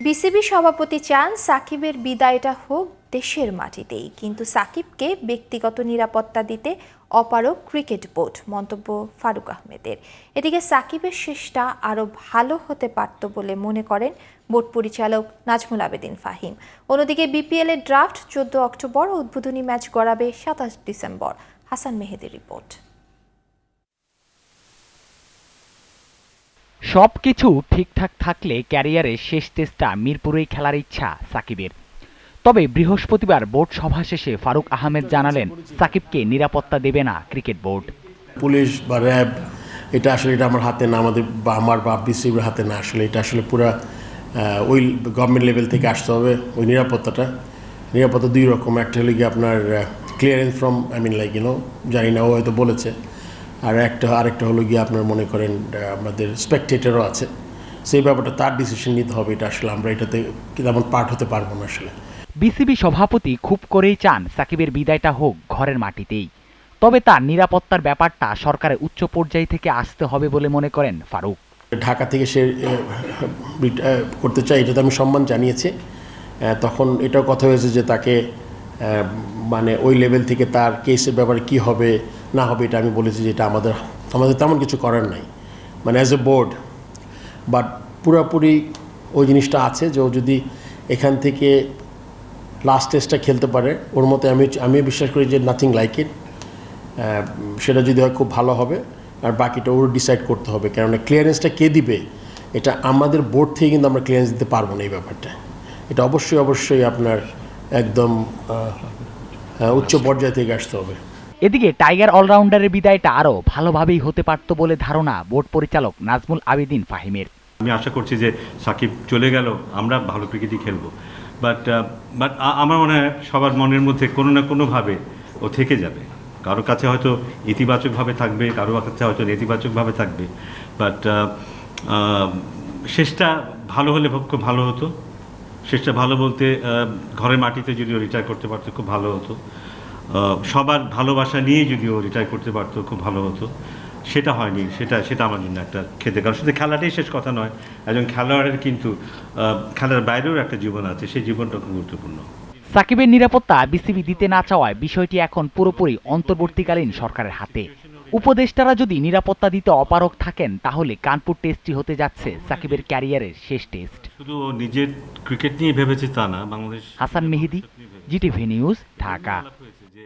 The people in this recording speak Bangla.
বিসিবি সভাপতি চান সাকিবের বিদায়টা হোক দেশের মাটিতেই, কিন্তু সাকিবকে ব্যক্তিগত নিরাপত্তা দিতে অপারক ক্রিকেট বোর্ড, মন্তব্য ফারুক আহমেদের। এদিকে সাকিবের শেষটা আরও ভালো হতে পারত বলে মনে করেন বোর্ড পরিচালক নাজমুল আবেদিন ফাহিম। অন্যদিকে বিপিএল এর ড্রাফট চোদ্দ অক্টোবর, উদ্বোধনী ম্যাচ গড়াবে সাতাশ ডিসেম্বর। হাসান মেহেদির রিপোর্ট। সব কিছু ঠিকঠাক থাকলে ক্যারিয়ারের শেষ টেস্টটা মিরপুরেই খেলার ইচ্ছা সাকিবের। তবে বৃহস্পতিবার বোর্ড সভা শেষে ফারুক আহমেদ জানালেন, সাকিবকে নিরাপত্তা দেবে না ক্রিকেট বোর্ড। পুলিশ বা র্যাব, এটা আসলে এটা আমার হাতে না, আমাদের বা আমার বা বিসিবির হাতে না, আসলে এটা আসলে পুরা ওই গভর্নমেন্ট লেভেল থেকে আসতে হবে, ওই নিরাপত্তাটা। নিরাপত্তা দুই রকম, একটা হলো গিয়ে আপনার clearance from I mean like you know জানি না, ও হয়তো বলেছে। আর একটা আরেকটা হলো গিয়ে আপনার মনে করেন আমাদের স্পেকটেটারও আছে। সেই ব্যাপারটা তার ডিসিশন নিতে হবে এটা আসলে আমরা এটাতে তেমন পার্ট হতে পারব না আসলে। বিসিবি সভাপতি খুব করেই চান সাকিবের বিদায়টা হোক ঘরের মাটিতেই। তবে তার নিরাপত্তার ব্যাপারটা সরকারের উচ্চ পর্যায় থেকে আসতে হবে বলে মনে করেন ফারুক। ঢাকা থেকে সে করতে চাই এটাতে আমি সম্মান জানিয়েছি। তখন এটাও কথা হয়েছে যে তাকে মানে ওই লেভেল থেকে তার কেসের ব্যাপারে কি হবে না হবে, এটা আমি বলেছি যে এটা আমাদের আমাদের তেমন কিছু করার নাই। মানে অ্যাজ এ বোর্ড বাট পুরোপুরি ওই জিনিসটা আছে যে ও যদি এখান থেকে লাস্ট টেস্টটা খেলতে পারে, ওর মতে আমি আমি বিশ্বাস করি যে নাথিং লাইক ইট সেটা যদি হয় খুব ভালো হবে, আর বাকিটা ওর ডিসাইড করতে হবে, কেননা ক্লিয়ারেন্সটা কে দিবে, এটা আমাদের বোর্ড থেকে কিন্তু আমরা ক্লিয়ারেন্স দিতে পারব না এই ব্যাপারটা। এটা অবশ্যই অবশ্যই আপনার একদম উচ্চ পর্যায় থেকে আসতে হবে। এদিকে টাইগার অলরাউন্ডারের বিদায়টা আরও ভালোভাবেই হতে পারত বলে ধারণা বোর্ড পরিচালক নাজমুল আবেদিন ফাহিমের। আমি আশা করছি যে সাকিব চলে গেল, আমরা ভালো ক্রিকেটই খেলব। বাট বাট আমার মনে হয় সবার মনের মধ্যে কোনো না কোনোভাবে ও থেকে যাবে। কারও কাছে হয়তো ইতিবাচকভাবে থাকবে, কারও কাছে হয়তো নেতিবাচকভাবে থাকবে। বাট শেষটা ভালো হলে খুব ভালো হতো। শেষটা ভালো বলতে ঘরের মাটিতে যদি রিটায়ার করতে পারতো, খুব ভালো হতো। সবার ভালোবাসা নিয়ে যদি ও রিটায়ার করতে পারতো খুব ভালো হতো। সেটা হয়নি সেটা সেটা আমার জন্য একটা খেতে কারণ শুধু খেলাটাই শেষ কথা নয় একজন খেলোয়াড়ের কিন্তু খেলার বাইরেও একটা জীবন আছে সেই জীবনটা খুব গুরুত্বপূর্ণ। সাকিবের নিরাপত্তা বিসিবি দিতে না চাওয়ায় বিষয়টি এখন পুরোপুরি অন্তর্বর্তীকালীন সরকারের হাতে। উপদেষ্টারা যদি নিরাপত্তা দিতে অপারক থাকেন তাহলে কানপুর টেস্টটি হতে যাচ্ছে সাকিবের ক্যারিয়ারের শেষ টেস্ট। শুধু নিজের ক্রিকেট নিয়ে ভেবেছে তা না বাংলাদেশ হাসান মেহেদি জিটিভি নিউজ ঢাকা।